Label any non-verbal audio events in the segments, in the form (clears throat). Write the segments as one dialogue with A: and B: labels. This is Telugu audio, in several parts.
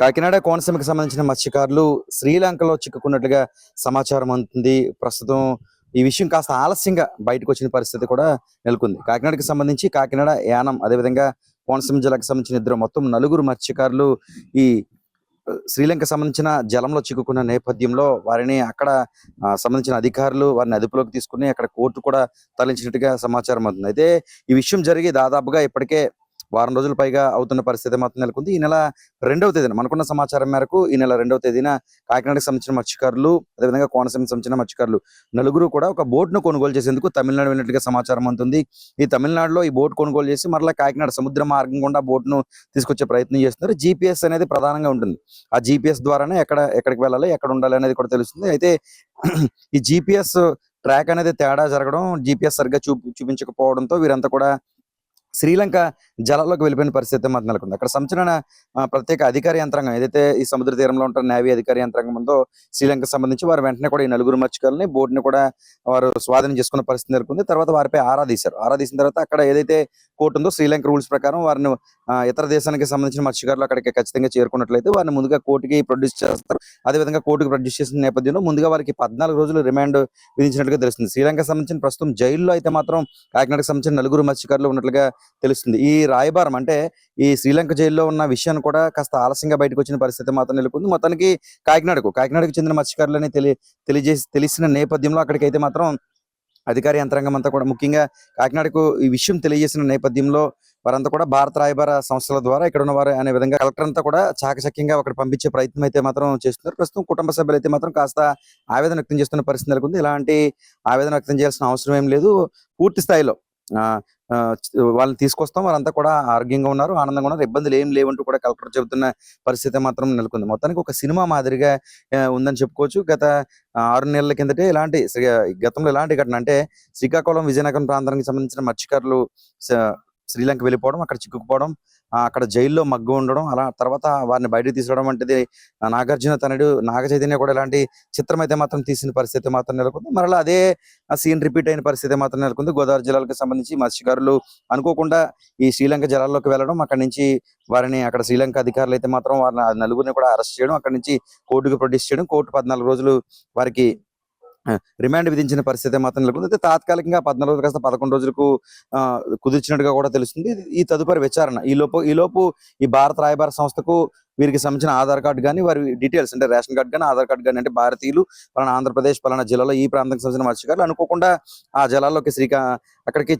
A: కాకినాడ కోనసీమకు సంబంధించిన మత్స్యకారులు శ్రీలంకలో చిక్కుకున్నట్లుగా సమాచారం అందుతుంది. ప్రస్తుతం ఈ విషయం కాస్త ఆలస్యంగా బయటకు వచ్చిన పరిస్థితి కూడా నెలకొంది. కాకినాడకి సంబంధించి కాకినాడ యానం అదేవిధంగా కోనసీమ జిల్లాకు సంబంధించిన ఇద్దరు మొత్తం నలుగురు మత్స్యకారులు ఈ శ్రీలంక సంబంధించిన జలంలో చిక్కుకున్న నేపథ్యంలో వారిని అక్కడ సంబంధించిన అధికారులు వారిని అదుపులోకి తీసుకుని అక్కడ కోర్టు కూడా తరలించినట్టుగా సమాచారం అవుతుంది అయితే ఈ విషయం జరిగి దాదాపుగా ఇప్పటికే వారం రోజుల పైగా అవుతున్న పరిస్థితి మాత్రం నెలకొంది. ఈ నెల రెండవ తేదీన మనకున్న సమాచారం మేరకు ఈ నెల రెండవ తేదీన కాకినాడకు సంబంధించిన మత్స్యకారులు అదేవిధంగా కోనసీమకు సంబంధించిన మత్స్యకారులు నలుగురు కూడా ఒక బోట్ను ను కొనుగోలు చేసేందుకు తమిళనాడు వెళ్ళినట్టుగా సమాచారం అందుతుంది ఈ తమిళనాడులో ఈ బోట్ కొనుగోలు చేసి మరలా కాకినాడ సముద్ర మార్గం గుండా బోట్ను ను తీసుకొచ్చే ప్రయత్నం చేస్తున్నారు. జీపీఎస్ అనేది ప్రధానంగా ఉంటుంది. ఆ జీపీఎస్ ద్వారానే ఎక్కడ ఎక్కడికి వెళ్ళాలి ఎక్కడ ఉండాలి అనేది కూడా తెలుస్తుంది. అయితే ఈ జీపీఎస్ ట్రాక్ అనేది తేడా జరగడం జీపీఎస్ సరిగ్గా చూపి చూపించకపోవడంతో వీరంతా కూడా శ్రీలంక జలాల్లోకి వెళ్ళిపోయిన పరిస్థితి మాత్రం నెలకొంది. అక్కడ సంచలన ప్రత్యేక అధికార యంత్రాంగం ఏదైతే ఈ సముద్ర తీరంలో ఉంటున్న నేవీ అధికార యంత్రాంగం ఉందో శ్రీలంక సంబంధించి వారు వెంటనే కూడా ఈ నలుగురు మత్స్యకారులని boat ని కూడా వారు స్వాధీనం చేసుకున్న పరిస్థితి నెలకొంది. తర్వాత వారిపై ఆరా తీశారు. ఆరా తీసిన తర్వాత అక్కడ ఏదైతే కోర్టు ఉందో శ్రీలంక రూల్స్ ప్రకారం వారిని ఇతర దేశానికి సంబంధించిన మత్స్యకారులు అక్కడికి ఖచ్చితంగా చేరుకున్నట్లయితే వారిని ముందుగా కోర్టుకి ప్రొడ్యూస్ చేస్తారు. అదేవిధంగా కోర్టుకి ప్రొడ్యూస్ చేసిన నేపథ్యంలో ముందుగా వారికి పద్నాలుగు రోజులు రిమాండ్ విధించినట్లుగా తెలుస్తుంది. శ్రీలంక సంబంధించిన ప్రస్తుతం జైల్లో అయితే మాత్రం కాకినాడకు సంబంధించిన నలుగురు మత్స్యకారులు ఉన్నట్లుగా తెలుస్తుంది. ఈ రాయబారం అంటే ఈ శ్రీలంక జైల్లో ఉన్న విషయాన్ని కూడా కాస్త ఆలస్యంగా బయటకు వచ్చిన పరిస్థితి మాత్రం నెలకొంది. మొత్తానికి కాకినాడకు కాకినాడకు చెందిన మత్స్యకారులని తెలియ తెలియజేసి తెలిసిన నేపథ్యంలో అక్కడికి అయితే మాత్రం అధికార యంత్రాంగం అంతా కూడా ముఖ్యంగా కాకినాడకు ఈ విషయం తెలియజేసిన నేపథ్యంలో వారంతా కూడా భారత రాయబార సంస్థల ద్వారా ఇక్కడ ఉన్న వారు అనే విధంగా కలెక్టర్ అంతా కూడా చాకచక్యంగా అక్కడ పంపించే ప్రయత్నం అయితే మాత్రం చేస్తున్నారు. ప్రస్తుతం కుటుంబ సభ్యులు అయితే మాత్రం కాస్త ఆవేదన వ్యక్తం చేస్తున్న పరిస్థితి నెలకొంది. ఇలాంటి ఆవేదన వ్యక్తం చేయాల్సిన అవసరం ఏం లేదు. పూర్తి స్థాయిలో ఆ, వాళ్ళని తీసుకొస్తాం. వారంతా కూడా ఆరోగ్యంగా ఉన్నారు. ఆనందంగా ఉన్నారు. ఇబ్బందులు ఏం లేవంటూ కూడా కలెక్టర్ చెబుతున్న పరిస్థితి మాత్రం నెలకొంది. మొత్తానికి ఒక సినిమా మాదిరిగా ఉందని చెప్పుకోవచ్చు. గత ఆరు నెలల కిందటే ఇలాంటి శ్రీ- గతంలో ఎలాంటి ఘటన అంటే శ్రీకాకుళం విజయనగరం ప్రాంతానికి సంబంధించిన మత్స్యకారులు శ్రీలంక వెళ్ళిపోవడం అక్కడ చిక్కుకుపోవడం అక్కడ జైల్లో మగ్గు ఉండడం అలా తర్వాత వారిని బయటకు తీసుకురావడం వంటిది నాగార్జున తనడు నాగ చైతన్య కూడా ఇలాంటి చిత్రం అయితే మాత్రం తీసిన పరిస్థితి మాత్రం నెలకొంది. మరలా అదే సీన్ రిపీట్ అయిన పరిస్థితి మాత్రం నెలకొంది. గోదావరి జిల్లాలకు సంబంధించి మత్స్యకారులు అనుకోకుండా ఈ శ్రీలంక జలాల్లోకి వెళ్ళడం అక్కడ నుంచి వారిని అక్కడ శ్రీలంక అధికారులు అయితే మాత్రం వారిని నలుగురిని కూడా అరెస్ట్ చేయడం అక్కడ నుంచి కోర్టుకు ప్రొడ్యూస్ చేయడం కోర్టు పద్నాలుగు రోజులు వారికి రిమాండ్ విధించిన పరిస్థితి మాత్రం నెలకొంది. అయితే తాత్కాలికంగా పద్నాలుగు రోజులు కాస్త పదకొండు రోజులకు ఆ, కుదిర్చినట్టుగా కూడా తెలుస్తుంది. ఈ తదుపరి విచారణ. ఈ లోపు ఈ లోపు ఈ భారత రాయబార సంస్థకు వీరికి సంబంధించిన ఆధార్ కార్డు కానీ వారి డీటెయిల్స్ అంటే రేషన్ కార్డు కానీ ఆధార్ కార్డు కానీ అంటే భారతీయులు పలానా ఆంధ్రప్రదేశ్ పలానా జిల్లాలో ఈ ప్రాంతానికి సంబంధించిన మత్స్యకారులు అనుకోకుండా ఆ జలాల్లోకి శ్రీకా అక్కడికి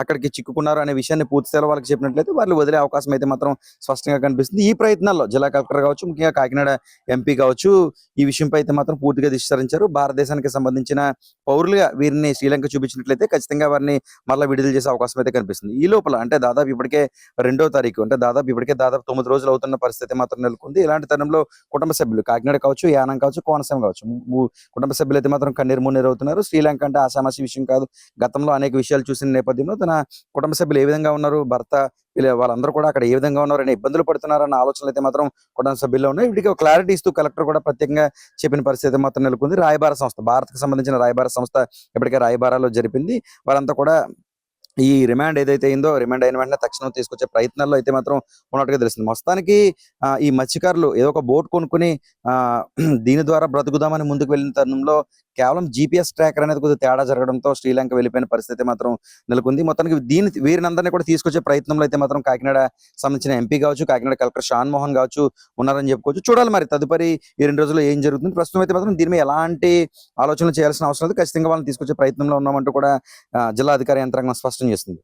A: అక్కడికి చిక్కుకున్నారు అనే విషయాన్ని పూర్తి స్థాయిలో వాళ్ళకి చెప్పినట్లయితే వాళ్ళు వదిలే అవకాశం అయితే మాత్రం స్పష్టంగా కనిపిస్తుంది. ఈ ప్రయత్నాల్లో జిల్లా కలెక్టర్ కావచ్చు ముఖ్యంగా కాకినాడ ఎంపీ కావచ్చు ఈ విషయంపై అయితే మాత్రం పూర్తిగా దిశరించారు భారతదేశానికి సంబంధించిన పౌరులుగా వీరిని శ్రీలంక చూపించినట్లయితే ఖచ్చితంగా వారిని మళ్ళీ విడుదల చేసే అవకాశం అయితే కనిపిస్తుంది. ఈ లోపల అంటే దాదాపు ఇప్పటికే రెండో తారీఖు అంటే దాదాపు ఇప్పటికే దాదాపు తొమ్మిది రోజులు అవుతున్న పరిస్థితి మాత్రం నెలకొంది. ఇలాంటి తరుణంలో కుటుంబ సభ్యులు కాకినాడ కావచ్చు యానం కావచ్చు కోనసీమ కావచ్చు కుటుంబ సభ్యులు అయితే మాత్రం కన్నీరు మున్నీరు అవుతున్నారు శ్రీలంక అంటే ఆసామాసి విషయం కాదు. గతంలో అనేక విషయాలు చూసిన నేపథ్యంలో తన కుటుంబ సభ్యులు ఏ విధంగా ఉన్నారు? భర్త వాళ్ళందరూ కూడా అక్కడ ఏ విధంగా ఉన్నారు? అనే ఇబ్బందులు పడుతున్నారన్న ఆలోచనలు అయితే మాత్రం కుటుంబ సభ్యుల్లో ఉన్నాయి. వీటికి క్లారిటీ ఇస్తూ కలెక్టర్ కూడా ప్రత్యేకంగా చెప్పిన పరిస్థితి మాత్రం నెలకొంది. రాయబార సంస్థ భారత్కి సంబంధించిన రాయబార సంస్థ ఇప్పటికే రాయబారాలో జరిపింది. వారంతా కూడా ఈ రిమాండ్ ఏదైతే అయిందో రిమాండ్ అయిన వెంటనే తక్షణం తీసుకొచ్చే ప్రయత్నాల్లో అయితే మాత్రం ఉన్నట్టుగా తెలుస్తుంది. మొత్తానికి ఈ మత్స్యకారులు ఏదో ఒక బోట్ కొనుక్కుని ఆ, (clears throat) దీని ద్వారా బ్రతుకుదామని ముందుకు వెళ్ళిన తరుణంలో కేవలం జీపీఎస్ ట్రాకర్ అనేది కొద్దిగా తేడా జరగడంతో శ్రీలంక వెళ్ళిపోయిన పరిస్థితి మాత్రం నెలకొంది. మొత్తానికి దీని వీరినందరినీ కూడా తీసుకొచ్చే ప్రయత్నంలో అయితే మాత్రం కాకినాడ సంబంధించిన ఎంపీ కావచ్చు కాకినాడ కలెక్టర్ షాన్ మోహన్ కావచ్చు ఉన్నారని చెప్పుకోవచ్చు. చూడాలి మరి తదుపరి ఈ రెండు రోజుల్లో ఏం జరుగుతుంది? ప్రస్తుతం అయితే మాత్రం దీని మీద ఎలాంటి ఆలోచనలు చేయాల్సిన అవసరం లేదు. ఖచ్చితంగా వాళ్ళని తీసుకొచ్చే ప్రయత్నంలో ఉన్నామంటూ కూడా జిల్లా అధికార యంత్రాంగం స్పష్టం несін